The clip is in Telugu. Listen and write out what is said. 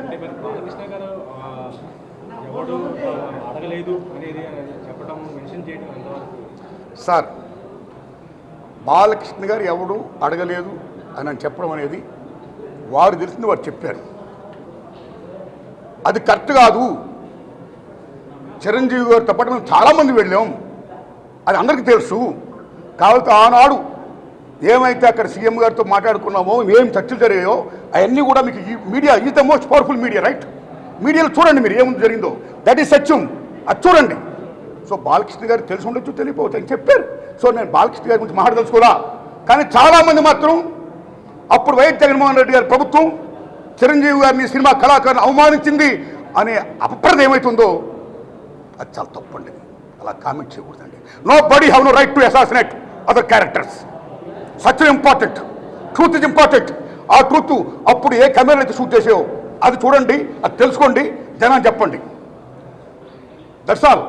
అంటే మరి బాలకృష్ణ గారు అడగలేదు అనేది చెప్పడం మెన్షన్ చేయడం ఎంతవరకు? సార్ బాలకృష్ణ గారు ఎవడు అడగలేదు అని అని చెప్పడం అనేది వారు తెలిసింది వారు చెప్పారు. అది కరెక్ట్ కాదు. చిరంజీవి గారితో పాటు మేము చాలామంది వెళ్ళాం. అది అందరికీ తెలుసు. కాబట్టి ఆనాడు ఏమైతే అక్కడ సీఎం గారితో మాట్లాడుకున్నామో ఏం చర్చలు జరిగాయో అవన్నీ కూడా మీకు media is the most powerful media right? మీడియాలో చూడండి మీరు ఏముంది జరిగిందో. దట్ ఈస్ సత్యం అది చూడండి. సో బాలకృష్ణ గారు తెలిసి ఉండొచ్చు తెలియపోవచ్చు అని చెప్పారు. సో నేను బాలకృష్ణ గారి గురించి మాట్లాడదలుచుకోవాలా కానీ చాలామంది మాత్రం అప్పుడు వైఎస్ జగన్మోహన్ రెడ్డి గారి ప్రభుత్వం చిరంజీవి గారిని సినిమా కళాకారుని అవమానించింది అనే అప్రద ఏమవుతుందో అది చాలా తప్పండి అలా కామెంట్ చేయకూడదండి. Nobody have no right to assassinate other characters Satyam important truth is important ఆ ట్రూత్ అప్పుడు ఏ కెమెరా అయితే షూట్ చేసేవో అది చూడండి అది తెలుసుకోండి జనాన్ని చెప్పండి. That's all